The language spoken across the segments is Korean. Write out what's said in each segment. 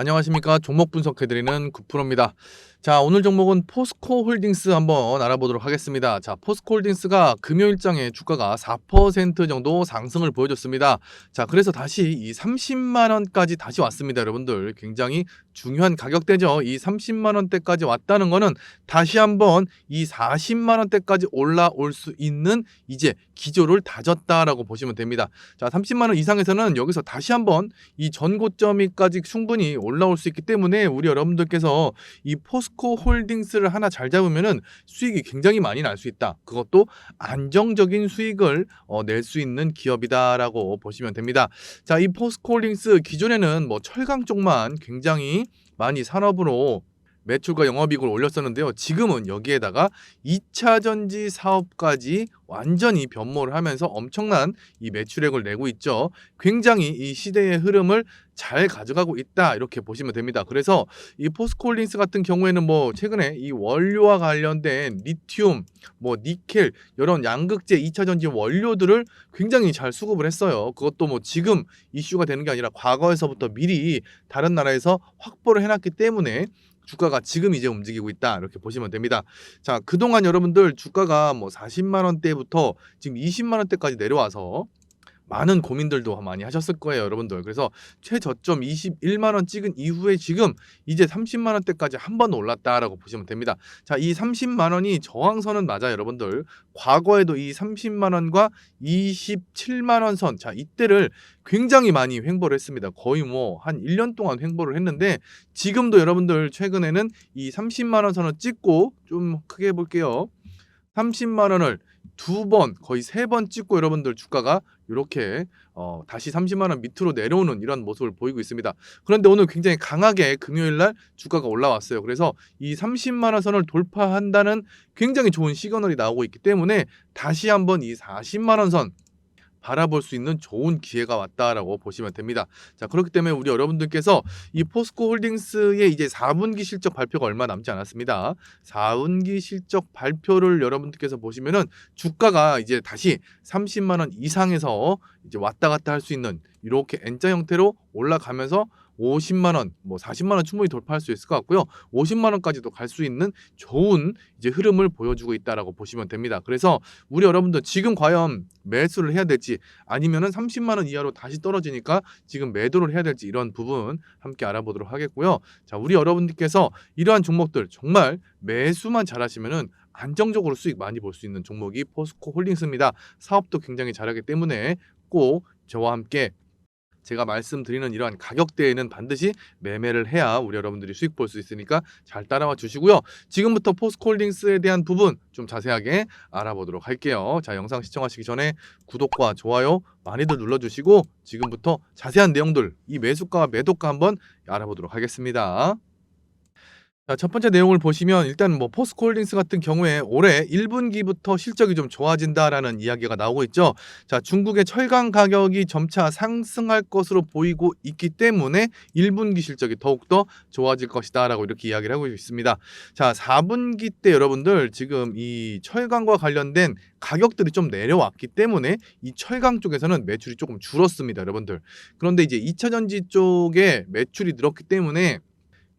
안녕하십니까 종목 분석해드리는 구프로입니다. 자 오늘 종목은 포스코 홀딩스 한번 알아보도록 하겠습니다. 자 포스코 홀딩스가 금요일장에 주가가 4% 정도 상승을 보여줬습니다. 자 그래서 다시 이 30만 원까지 다시 왔습니다, 여러분들. 굉장히 중요한 가격대죠. 이 30만 원대까지 왔다는 거는 다시 한번 이 40만 원대까지 올라올 수 있는 이제 기조를 다졌다라고 보시면 됩니다. 자 30만 원 이상에서는 여기서 다시 한번 이 전고점이까지 충분히 올 라올 수 있기 때문에 우리 여러분들께서 이 포스코 홀딩스를 하나 잘 잡으면은 수익이 굉장히 많이 날 수 있다. 그것도 안정적인 수익을 어, 낼수 있는 기업이다라고 보시면 됩니다. 자, 이 포스코 홀딩스 기존에는 뭐 철강 쪽만 굉장히 많이 산업으로 매출과 영업이익을 올렸었는데요. 지금은 여기에다가 2차 전지 사업까지 완전히 변모를 하면서 엄청난 이 매출액을 내고 있죠. 굉장히 이 시대의 흐름을 잘 가져가고 있다 이렇게 보시면 됩니다. 그래서 이 포스코홀딩스 같은 경우에는 뭐 최근에 이 원료와 관련된 리튬, 뭐 니켈 이런 양극재 2차 전지 원료들을 굉장히 잘 수급을 했어요. 그것도 뭐 지금 이슈가 되는 게 아니라 과거에서부터 미리 다른 나라에서 확보를 해놨기 때문에 주가가 지금 이제 움직이고 있다 이렇게 보시면 됩니다. 자 그동안 여러분들 주가가 뭐 40만 원대부터 지금 20만 원대까지 내려와서 많은 고민들도 많이 하셨을 거예요, 여러분들. 그래서 최저점 21만 원 찍은 이후에 지금 이제 30만 원대까지 한 번 올랐다라고 보시면 됩니다. 자, 이 30만 원이 저항선은 맞아요, 여러분들. 과거에도 이 30만 원과 27만 원 선, 자, 이때를 굉장히 많이 횡보를 했습니다. 거의 뭐 한 1년 동안 횡보를 했는데 지금도 여러분들 최근에는 이 30만 원 선을 찍고 좀 크게 해 볼게요. 30만 원을 두 번, 거의 세 번 찍고 여러분들 주가가 이렇게 어, 다시 30만 원 밑으로 내려오는 이런 모습을 보이고 있습니다. 그런데 오늘 굉장히 강하게 금요일 날 주가가 올라왔어요. 그래서 이 30만 원 선을 돌파한다는 굉장히 좋은 시그널이 나오고 있기 때문에 다시 한번 이 40만 원선 바라볼 수 있는 좋은 기회가 왔다라고 보시면 됩니다. 자, 그렇기 때문에 우리 여러분들께서 이 포스코 홀딩스의 이제 4분기 실적 발표가 얼마 남지 않았습니다. 4분기 실적 발표를 여러분들께서 보시면은 주가가 이제 다시 30만 원 이상에서 이제 왔다 갔다 할 수 있는 이렇게 N자 형태로 올라가면서 50만 원, 뭐 40만 원 충분히 돌파할 수 있을 것 같고요. 50만 원까지도 갈 수 있는 좋은 이제 흐름을 보여주고 있다라고 보시면 됩니다. 그래서 우리 여러분들 지금 과연 매수를 해야 될지 아니면은 30만 원 이하로 다시 떨어지니까 지금 매도를 해야 될지 이런 부분 함께 알아보도록 하겠고요. 자, 우리 여러분들께서 이러한 종목들 정말 매수만 잘하시면은 안정적으로 수익 많이 볼 수 있는 종목이 포스코 홀딩스입니다. 사업도 굉장히 잘하기 때문에 꼭 저와 함께 제가 말씀드리는 이러한 가격대에는 반드시 매매를 해야 우리 여러분들이 수익 볼 수 있으니까 잘 따라와 주시고요. 지금부터 포스코홀딩스에 대한 부분 좀 자세하게 알아보도록 할게요. 자, 영상 시청하시기 전에 구독과 좋아요 많이들 눌러주시고 지금부터 자세한 내용들 이 매수가와 매도가 한번 알아보도록 하겠습니다. 자, 첫 번째 내용을 보시면 일단 뭐 포스코홀딩스 같은 경우에 올해 1분기부터 실적이 좀 좋아진다라는 이야기가 나오고 있죠. 자, 중국의 철강 가격이 점차 상승할 것으로 보이고 있기 때문에 1분기 실적이 더욱더 좋아질 것이다라고 이렇게 이야기를 하고 있습니다. 자, 4분기 때 여러분들 지금 이 철강과 관련된 가격들이 좀 내려왔기 때문에 이 철강 쪽에서는 매출이 조금 줄었습니다, 여러분들. 그런데 이제 2차 전지 쪽에 매출이 늘었기 때문에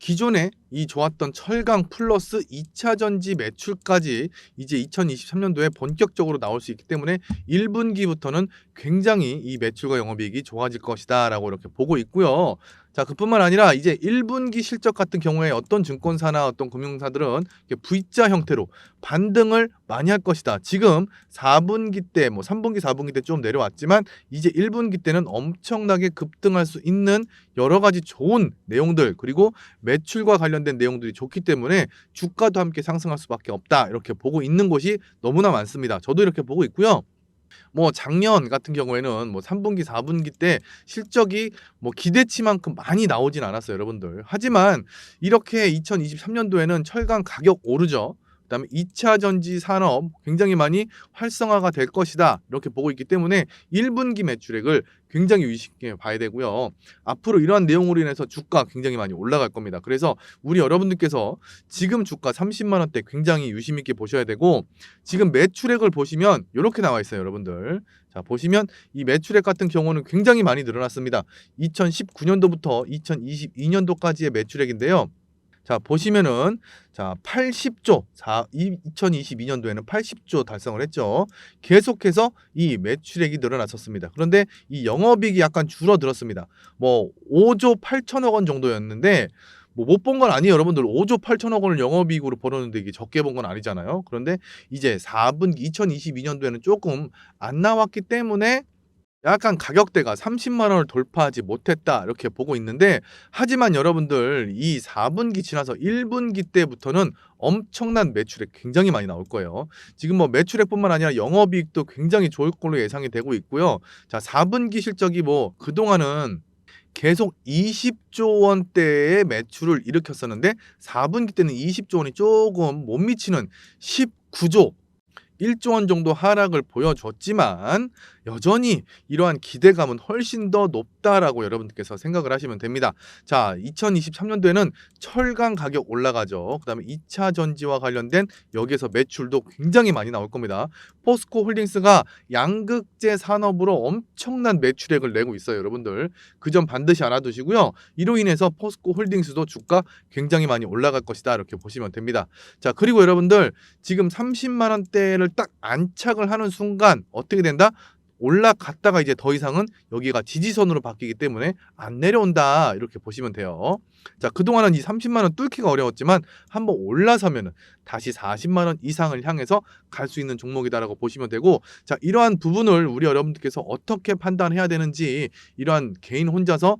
기존에 이 좋았던 철강 플러스 2차 전지 매출까지 이제 2023년도에 본격적으로 나올 수 있기 때문에 1분기부터는 굉장히 이 매출과 영업이익이 좋아질 것이다 라고 이렇게 보고 있고요. 자, 그뿐만 아니라 이제 1분기 실적 같은 경우에 어떤 증권사나 어떤 금융사들은 V자 형태로 반등을 많이 할 것이다. 지금 4분기 때, 뭐 3분기, 4분기 때 좀 내려왔지만 이제 1분기 때는 엄청나게 급등할 수 있는 여러 가지 좋은 내용들 그리고 매출과 관련된 내용들이 좋기 때문에 주가도 함께 상승할 수밖에 없다. 이렇게 보고 있는 곳이 너무나 많습니다. 저도 이렇게 보고 있고요. 뭐 작년 같은 경우에는 뭐 3분기, 4분기 때 실적이 뭐 기대치만큼 많이 나오진 않았어요, 여러분들. 하지만 이렇게 2023년도에는 철강 가격 오르죠. 그다음에 2차 전지 산업 굉장히 많이 활성화가 될 것이다. 이렇게 보고 있기 때문에 1분기 매출액을 굉장히 유의 깊게 봐야 되고요. 앞으로 이러한 내용으로 인해서 주가 굉장히 많이 올라갈 겁니다. 그래서 우리 여러분들께서 지금 주가 30만 원대 굉장히 유심 있게 보셔야 되고 지금 매출액을 보시면 이렇게 나와 있어요, 여러분들. 자, 보시면 이 매출액 같은 경우는 굉장히 많이 늘어났습니다. 2019년도부터 2022년도까지의 매출액인데요. 자, 보시면은 자, 80조. 자, 2022년도에는 80조 달성을 했죠. 계속해서 이 매출액이 늘어났었습니다. 그런데 이 영업이익이 약간 줄어들었습니다. 뭐 5조 8천억 원 정도였는데 뭐 못 본 건 아니에요, 여러분들. 5조 8천억 원을 영업이익으로 벌었는데 이게 적게 본 건 아니잖아요. 그런데 이제 4분기 2022년도에는 조금 안 나왔기 때문에 약간 가격대가 30만 원을 돌파하지 못했다 이렇게 보고 있는데 하지만 여러분들 이 4분기 지나서 1분기 때부터는 엄청난 매출액 굉장히 많이 나올 거예요. 지금 뭐 매출액뿐만 아니라 영업이익도 굉장히 좋을 걸로 예상이 되고 있고요. 자, 4분기 실적이 뭐 그동안은 계속 20조 원대의 매출을 일으켰었는데 4분기 때는 20조 원이 조금 못 미치는 19조 1조 원 정도 하락을 보여줬지만 여전히 이러한 기대감은 훨씬 더 높다라고 여러분들께서 생각을 하시면 됩니다. 자, 2023년도에는 철강 가격 올라가죠. 그다음에 2차 전지와 관련된 여기에서 매출도 굉장히 많이 나올 겁니다. 포스코 홀딩스가 양극재 산업으로 엄청난 매출액을 내고 있어요, 여러분들. 그 점 반드시 알아두시고요. 이로 인해서 포스코 홀딩스도 주가 굉장히 많이 올라갈 것이다. 이렇게 보시면 됩니다. 자, 그리고 여러분들 지금 30만 원대를 딱 안착을 하는 순간 어떻게 된다? 올라갔다가 이제 더 이상은 여기가 지지선으로 바뀌기 때문에 안 내려온다 이렇게 보시면 돼요. 자 그동안은 이 30만 원 뚫기가 어려웠지만 한번 올라서면은 다시 40만 원 이상을 향해서 갈 수 있는 종목이다라고 보시면 되고 자 이러한 부분을 우리 여러분들께서 어떻게 판단해야 되는지 이러한 개인 혼자서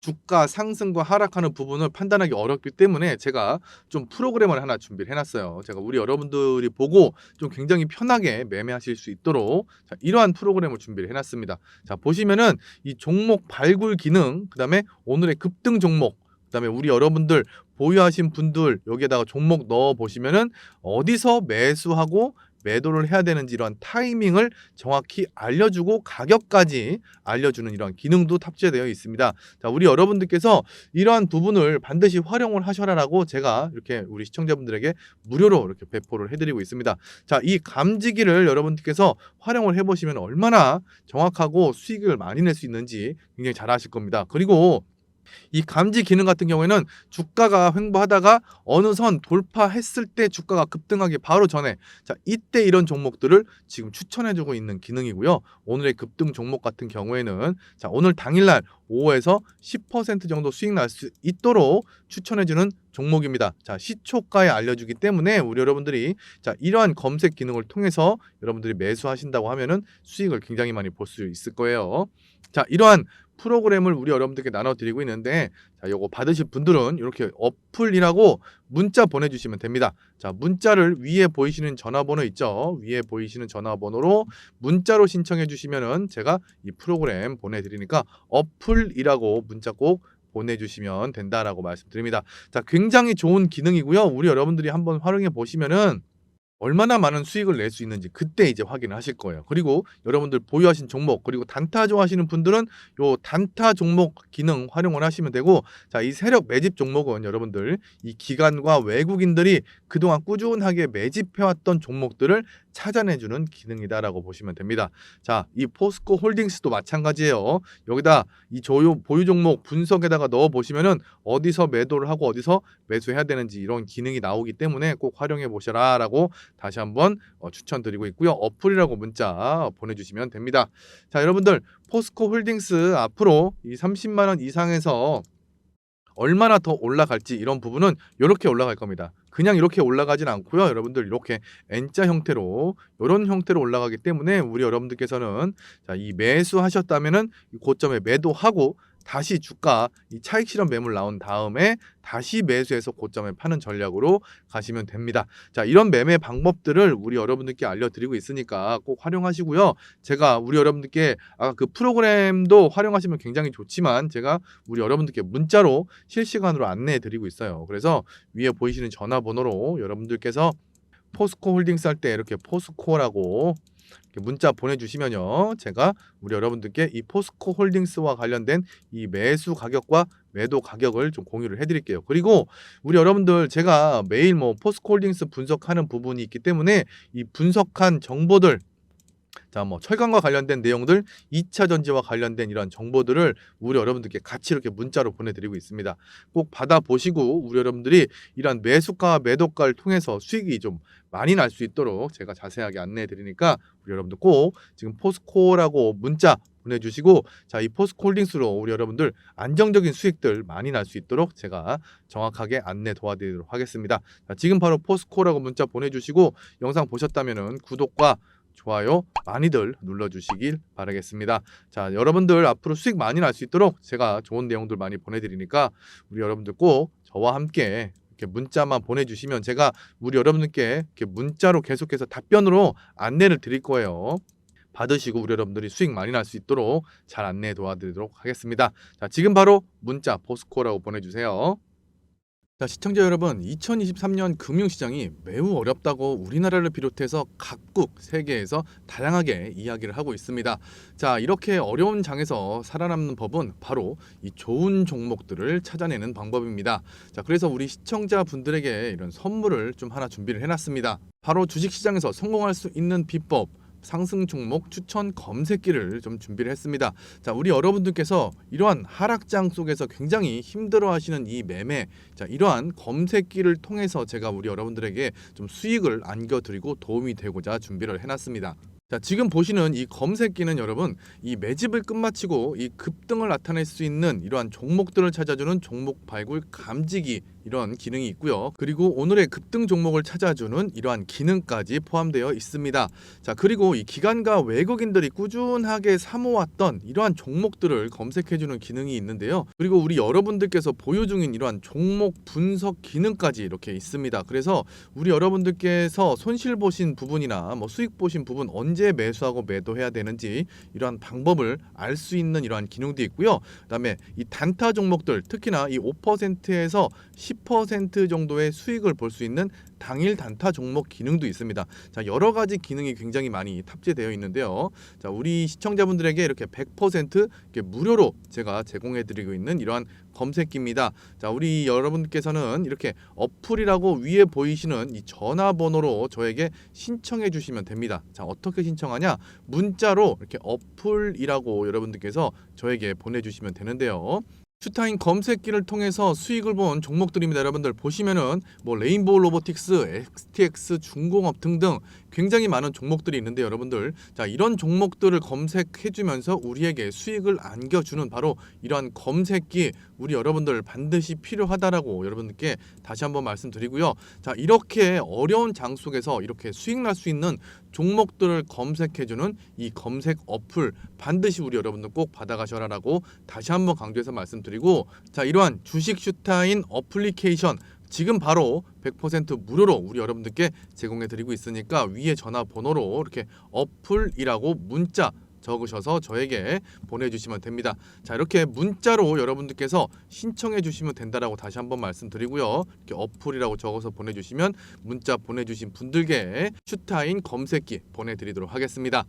주가 상승과 하락하는 부분을 판단하기 어렵기 때문에 제가 좀 프로그램을 하나 준비를 해놨어요. 제가 우리 여러분들이 보고 좀 굉장히 편하게 매매하실 수 있도록 자, 이러한 프로그램을 준비를 해놨습니다. 자 보시면은 이 종목 발굴 기능, 그 다음에 오늘의 급등 종목, 그 다음에 우리 여러분들 보유하신 분들 여기에다가 종목 넣어 보시면은 어디서 매수하고 매도를 해야 되는지 이런 타이밍을 정확히 알려주고 가격까지 알려주는 이런 기능도 탑재되어 있습니다. 자, 우리 여러분들께서 이러한 부분을 반드시 활용을 하셔라라고 제가 이렇게 우리 시청자분들에게 무료로 이렇게 배포를 해드리고 있습니다. 자, 이 감지기를 여러분들께서 활용을 해보시면 얼마나 정확하고 수익을 많이 낼 수 있는지 굉장히 잘 아실 겁니다. 그리고 이 감지 기능 같은 경우에는 주가가 횡보하다가 어느 선 돌파했을 때 주가가 급등하기 바로 전에 자 이때 이런 종목들을 지금 추천해주고 있는 기능이고요. 오늘의 급등 종목 같은 경우에는 자 오늘 당일날 5에서 10% 정도 수익 날 수 있도록 추천해주는 종목입니다. 자 시초가에 알려주기 때문에 우리 여러분들이 자 이러한 검색 기능을 통해서 여러분들이 매수하신다고 하면은 수익을 굉장히 많이 볼 수 있을 거예요. 자 이러한 프로그램을 우리 여러분들께 나눠드리고 있는데 자 요거 받으실 분들은 이렇게 어플이라고 문자 보내주시면 됩니다. 자 문자를 위에 보이시는 전화번호 있죠. 위에 보이시는 전화번호로 문자로 신청해 주시면은 제가 이 프로그램 보내드리니까 어플이라고 문자 꼭 보내주시면 된다라고 말씀드립니다. 자 굉장히 좋은 기능이고요. 우리 여러분들이 한번 활용해 보시면은 얼마나 많은 수익을 낼 수 있는지 그때 이제 확인을 하실 거예요. 그리고 여러분들 보유하신 종목 그리고 단타 좋아하시는 분들은 요 단타 종목 기능 활용을 하시면 되고 자 이 세력 매집 종목은 여러분들 이 기관과 외국인들이 그동안 꾸준하게 매집해왔던 종목들을 찾아내주는 기능이다라고 보시면 됩니다. 자 이 포스코 홀딩스도 마찬가지예요. 여기다 이 조요 보유 종목 분석에다가 넣어 보시면은 어디서 매도를 하고 어디서 매수해야 되는지 이런 기능이 나오기 때문에 꼭 활용해 보셔라라고 다시 한번 어, 추천드리고 있고요. 어플이라고 문자 보내주시면 됩니다. 자, 여러분들 포스코 홀딩스 앞으로 이 30만 원 이상에서 얼마나 더 올라갈지 이런 부분은 이렇게 올라갈 겁니다. 그냥 이렇게 올라가진 않고요. 여러분들 이렇게 N자 형태로 이런 형태로 올라가기 때문에 우리 여러분들께서는 자, 이 매수하셨다면은 이 고점에 매도하고 다시 주가 이 차익 실현 매물 나온 다음에 다시 매수해서 고점에 파는 전략으로 가시면 됩니다. 자, 이런 매매 방법들을 우리 여러분들께 알려드리고 있으니까 꼭 활용하시고요. 제가 우리 여러분들께 아까 그 프로그램도 활용하시면 굉장히 좋지만 제가 우리 여러분들께 문자로 실시간으로 안내해 드리고 있어요. 그래서 위에 보이시는 전화번호로 여러분들께서 포스코 홀딩스 할 때 이렇게 포스코라고 문자 보내주시면요. 제가 우리 여러분들께 이 포스코 홀딩스와 관련된 이 매수 가격과 매도 가격을 좀 공유를 해드릴게요. 그리고 우리 여러분들 제가 매일 뭐 포스코 홀딩스 분석하는 부분이 있기 때문에 이 분석한 정보들 자, 뭐 철강과 관련된 내용들, 2차 전지와 관련된 이런 정보들을 우리 여러분들께 같이 이렇게 문자로 보내드리고 있습니다. 꼭 받아 보시고 우리 여러분들이 이런 매수가, 매도가를 통해서 수익이 좀 많이 날 수 있도록 제가 자세하게 안내해 드리니까 우리 여러분들 꼭 지금 포스코라고 문자 보내주시고 자 이 포스코 홀딩스로 우리 여러분들 안정적인 수익들 많이 날 수 있도록 제가 정확하게 안내 도와드리도록 하겠습니다. 자, 지금 바로 포스코라고 문자 보내주시고 영상 보셨다면은 구독과 좋아요 많이들 눌러주시길 바라겠습니다. 자, 여러분들 앞으로 수익 많이 날 수 있도록 제가 좋은 내용들 많이 보내드리니까 우리 여러분들 꼭 저와 함께 이렇게 문자만 보내주시면 제가 우리 여러분들께 이렇게 문자로 계속해서 답변으로 안내를 드릴 거예요. 받으시고 우리 여러분들이 수익 많이 날 수 있도록 잘 안내 도와드리도록 하겠습니다. 자, 지금 바로 문자 포스코라고 보내주세요. 자, 시청자 여러분, 2023년 금융시장이 매우 어렵다고 우리나라를 비롯해서 각국 세계에서 다양하게 이야기를 하고 있습니다. 자, 이렇게 어려운 장에서 살아남는 법은 바로 이 좋은 종목들을 찾아내는 방법입니다. 자, 그래서 우리 시청자분들에게 이런 선물을 좀 하나 준비를 해놨습니다. 바로 주식시장에서 성공할 수 있는 비법. 상승 종목 추천 검색기를 좀 준비를 했습니다. 자, 우리 여러분들께서 이러한 하락장 속에서 굉장히 힘들어 하시는 이 매매, 자, 이러한 검색기를 통해서 제가 우리 여러분들에게 좀 수익을 안겨드리고 도움이 되고자 준비를 해놨습니다. 자, 지금 보시는 이 검색기는 여러분 이 매집을 끝마치고 이 급등을 나타낼 수 있는 이러한 종목들을 찾아주는 종목 발굴 감지기 이런 기능이 있고요. 그리고 오늘의 급등 종목을 찾아주는 이러한 기능까지 포함되어 있습니다. 자, 그리고 이 기관과 외국인들이 꾸준하게 사모았던 이러한 종목들을 검색해주는 기능이 있는데요. 그리고 우리 여러분들께서 보유 중인 이러한 종목 분석 기능까지 이렇게 있습니다. 그래서 우리 여러분들께서 손실 보신 부분이나 뭐 수익 보신 부분 언제 매수하고 매도해야 되는지 이러한 방법을 알 수 있는 이러한 기능도 있고요. 그다음에 이 단타 종목들 특히나 이 5%에서 10% 정도의 수익을 볼 수 있는 당일 단타 종목 기능도 있습니다. 자, 여러 가지 기능이 굉장히 많이 탑재되어 있는데요. 자, 우리 시청자분들에게 이렇게 100% 이렇게 무료로 제가 제공해 드리고 있는 이러한 검색기입니다. 자, 우리 여러분께서는 이렇게 어플이라고 위에 보이시는 이 전화번호로 저에게 신청해 주시면 됩니다. 자, 어떻게 신청하냐? 문자로 이렇게 어플이라고 여러분들께서 저에게 보내 주시면 되는데요. 슈타인 검색기를 통해서 수익을 본 종목들입니다. 여러분들 보시면은 뭐 레인보우 로보틱스, XTX, 중공업 등등 굉장히 많은 종목들이 있는데 여러분들 자 이런 종목들을 검색해주면서 우리에게 수익을 안겨주는 바로 이러한 검색기 우리 여러분들 반드시 필요하다라고 여러분들께 다시 한번 말씀드리고요. 자 이렇게 어려운 장 속에서 이렇게 수익 날 수 있는 종목들을 검색해주는 이 검색 어플 반드시 우리 여러분들 꼭 받아가셔라라고 다시 한번 강조해서 말씀드리고 자 이러한 주식 슈타인 어플리케이션 지금 바로 100% 무료로 우리 여러분들께 제공해 드리고 있으니까 위에 전화번호로 이렇게 어플이라고 문자 적으셔서 저에게 보내주시면 됩니다. 자 이렇게 문자로 여러분들께서 신청해 주시면 된다라고 다시 한번 말씀드리고요. 이렇게 어플이라고 적어서 보내주시면 문자 보내주신 분들께 슈타인 검색기 보내드리도록 하겠습니다.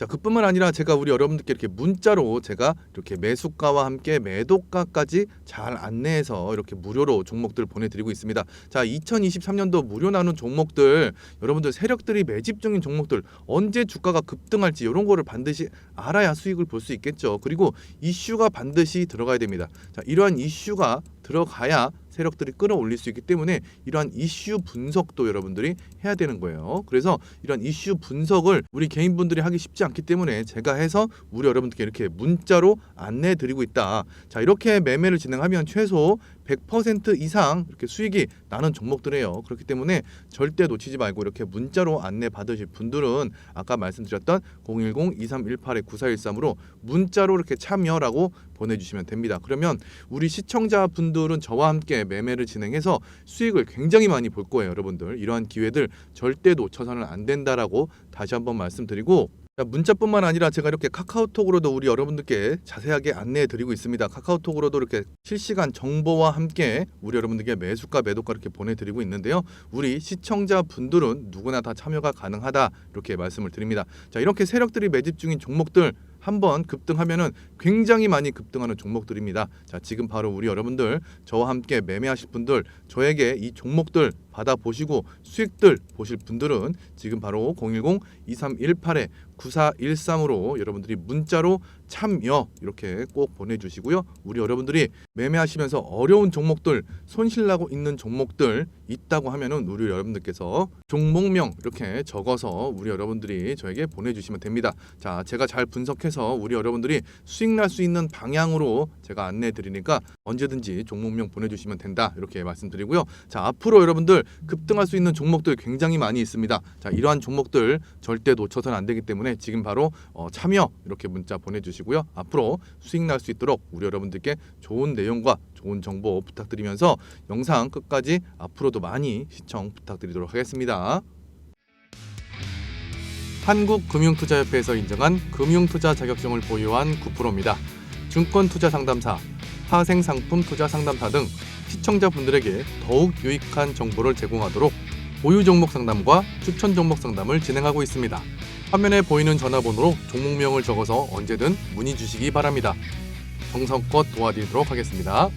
자, 그뿐만 아니라 제가 우리 여러분들께 이렇게 문자로 제가 이렇게 매수가와 함께 매도가까지 잘 안내해서 이렇게 무료로 종목들 보내드리고 있습니다. 자, 2023년도 무료 나눈 종목들 여러분들 세력들이 매집 중인 종목들 언제 주가가 급등할지 이런 거를 반드시 알아야 수익을 볼 수 있겠죠. 그리고 이슈가 반드시 들어가야 됩니다. 자, 이러한 이슈가 들어가야 세력들이 끌어올릴 수 있기 때문에 이러한 이슈 분석도 여러분들이 해야 되는 거예요. 그래서 이런 이슈 분석을 우리 개인분들이 하기 쉽지 않기 때문에 제가 해서 우리 여러분들께 이렇게 문자로 안내해 드리고 있다. 자, 이렇게 매매를 진행하면 최소 100% 이상 이렇게 수익이 나는 종목들이에요. 그렇기 때문에 절대 놓치지 말고 이렇게 문자로 안내 받으실 분들은 아까 말씀드렸던 010-2318-9413으로 문자로 이렇게 참여라고 보내주시면 됩니다. 그러면 우리 시청자분들은 저와 함께 매매를 진행해서 수익을 굉장히 많이 볼 거예요, 여러분들. 이러한 기회들 절대 놓쳐서는 안 된다라고 다시 한번 말씀드리고 자, 문자뿐만 아니라 제가 이렇게 카카오톡으로도 우리 여러분들께 자세하게 안내해 드리고 있습니다. 카카오톡으로도 이렇게 실시간 정보와 함께 우리 여러분들께 매수가 매도가 이렇게 보내드리고 있는데요. 우리 시청자 분들은 누구나 다 참여가 가능하다 이렇게 말씀을 드립니다. 자 이렇게 세력들이 매집 중인 종목들 한번 급등하면은 굉장히 많이 급등하는 종목들입니다. 자 지금 바로 우리 여러분들 저와 함께 매매하실 분들 저에게 이 종목들 받아 보시고 수익들 보실 분들은 지금 바로 010 2318에 9413으로 여러분들이 문자로 참여 이렇게 꼭 보내주시고요. 우리 여러분들이 매매하시면서 어려운 종목들 손실나고 있는 종목들 있다고 하면은 우리 여러분들께서 종목명 이렇게 적어서 우리 여러분들이 저에게 보내주시면 됩니다. 자, 제가 잘 분석해서 우리 여러분들이 수익 날 수 있는 방향으로 제가 안내해 드리니까 언제든지 종목명 보내주시면 된다 이렇게 말씀드리고요. 자, 앞으로 여러분들 급등할 수 있는 종목들 굉장히 많이 있습니다. 자, 이러한 종목들 절대 놓쳐서는 안 되기 때문에 지금 바로 어, 참여 이렇게 문자 보내주시고요. 앞으로 수익 날 수 있도록 우리 여러분들께 좋은 내용과 좋은 정보 부탁드리면서 영상 끝까지 앞으로도 많이 시청 부탁드리도록 하겠습니다. 한국금융투자협회에서 인정한 금융투자 자격증을 보유한 9%입니다. 증권투자상담사, 파생상품 투자 상담사 등 시청자분들에게 더욱 유익한 정보를 제공하도록 보유 종목 상담과 추천 종목 상담을 진행하고 있습니다. 화면에 보이는 전화번호로 종목명을 적어서 언제든 문의 주시기 바랍니다. 정성껏 도와드리도록 하겠습니다.